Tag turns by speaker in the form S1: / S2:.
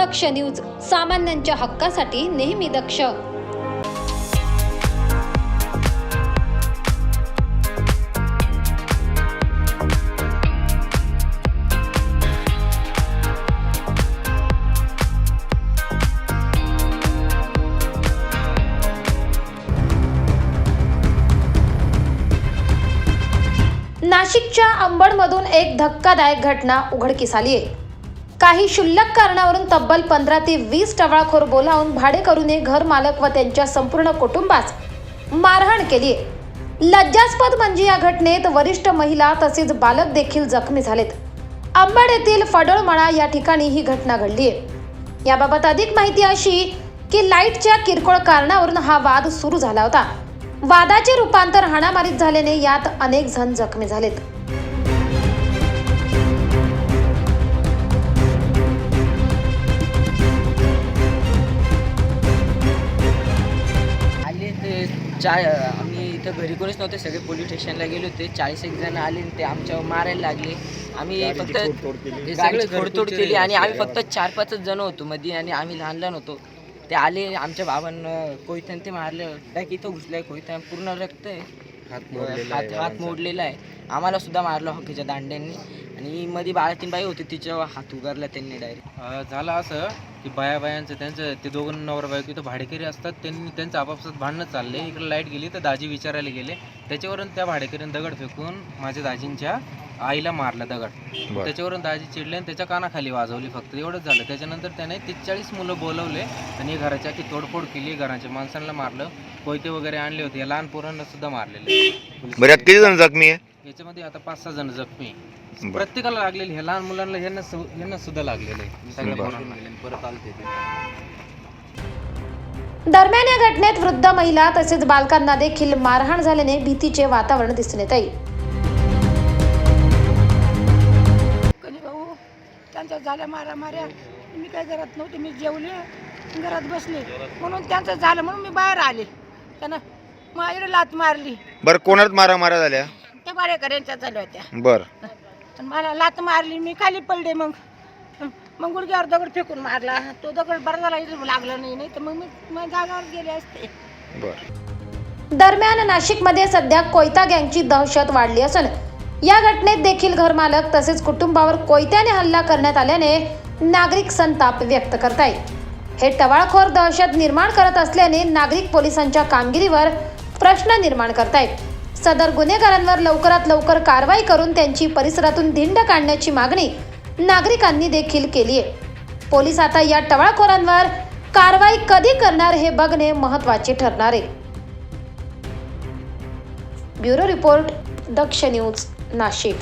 S1: दक्ष news सामान्यांच्या हक्कासाठी नेहमी दक्ष. नाशिकच्या अंबडमधून एक धक्कादायक घटना उघडकीस आली आहे काही क्षुल्लक कारणावरून तब्बल पंधरा ते वीस टवाळखोर बोलावून भाडेकरूने घर मालक व त्यांच्या संपूर्ण कुटुंबास मारहाण केली लज्जास्पद म्हणजे या घटनेत वरिष्ठ महिला तसेच बालक देखील जखमी झालेत. अंबड येथील फडोळमळा या ठिकाणी ही घटना घडली आहे याबाबत अधिक माहिती अशी की लाईटच्या किरकोळ कारणावरून हा वाद सुरू झाला होता. वादाचे रूपांतर हाणामारीत झाल्याने यात अनेक जण जखमी झालेत.
S2: चार आम्ही इथं घरी कोणीच नव्हते सगळे पोलीस स्टेशनला गेले होते. चाळीस एक जण आले आणि ते आमच्यावर मारायला लागले. आम्ही फक्त सगळे तोडतोड केली आणि आम्ही फक्त चार पाचच जण होतो मध्ये आणि आम्ही लहान लहान होतो. ते आले आमच्या बाबांना कोयत्यान ते मारले. डायरेक्ट इथं घुसलाय कोयत्यान पूर्ण रक्त आहे. हात हात मोडलेला आहे आम्हाला सुद्धा मारलं हॉकीच्या दांड्यांनी. आणि मध्ये बाळातीन बाई होती तिच्यावर हात उगारला त्यांनी डायरेक्ट
S3: झालं असं. की बाया बायांचं त्यांचं ते दोघं नवरा बायको इथं भाडेकरी असतात त्यांनी त्यांचं आपापसात भांडणं चालले इकडे लाइट गेली तर दाजी विचारायला गेले. त्याच्यावरून त्या भाडेकरीने दगड फेकून माझ्या दाजींच्या आईला मारला दगड. त्याच्यावरून दाजी चिडले आणि त्याच्या कानाखाली वाजवली फक्त. एवढंच झालं. त्याच्यानंतर त्याने तीस मुलं बोलवले आणि घराच्या की तोडफोड केली. घराच्या माणसांना मारलं. कोयते वगैरे आणले होते. या लहान पोरांना सुद्धा मारलेले.
S4: बरं किती जण जखमी आहे?
S3: याच्यामध्ये आता पाच सहा जण जखमी आहे.
S4: बरं.
S3: प्रत्येकाला लागलेली ह्या लहान मुलांना यांना सु- यांना सुद्धा लागलेलं आहे. सगळ्या
S4: बरं.
S3: पोरांना परत आलते ते.
S1: दरम्यान या घटनेत वृद्ध महिला तसेच बालकांना देखील मारहाण झाल्याने भीतीचे वातावरण दिसून येत आहे
S5: कधी भाऊ त्यांच्या झाल्या मारा माऱ्या मी काय घरात नव्हते मी जेवले घरात बसले. म्हणून त्यांचं झालं म्हणून मी बाहेर आले. त्यानं माझ्याकडे लात मारली.
S4: बरं कोणात मारा मारा झाल्या?
S5: बाळेकऱ्यांच्या झाल्या होत्या.
S4: बरं.
S5: मला लात मारली मी खाली पडले मग. मग गुडघ्यावर दगड फेकून मारला. तो दगड बरा झाला इथं लागला नाही नाही तर मग मी मग जागावर गेले असते.
S4: बरं.
S1: दरम्यान नाशिकमध्ये सध्या कोयता गँगची दहशत वाढली असून या घटनेत देखील घरमालक तसेच कुटुंबावर कोयत्याने हल्ला करण्यात आल्याने नागरिक संताप व्यक्त करतायत. हे टवाळखोर दहशत निर्माण करत असल्याने नागरिक पोलिसांच्या कामगिरीवर प्रश्न निर्माण करतायत. सदर गुन्हेगारांवर लवकरात लवकर कारवाई करून त्यांची परिसरातून धिंड काढण्याची मागणी नागरिकांनी देखील केली आहे. पोलीस आता या टवाळखोरांवर कारवाई कधी करणार हे बघणे महत्त्वाचे ठरणार आहे. Bureau report Daksh news Nashik.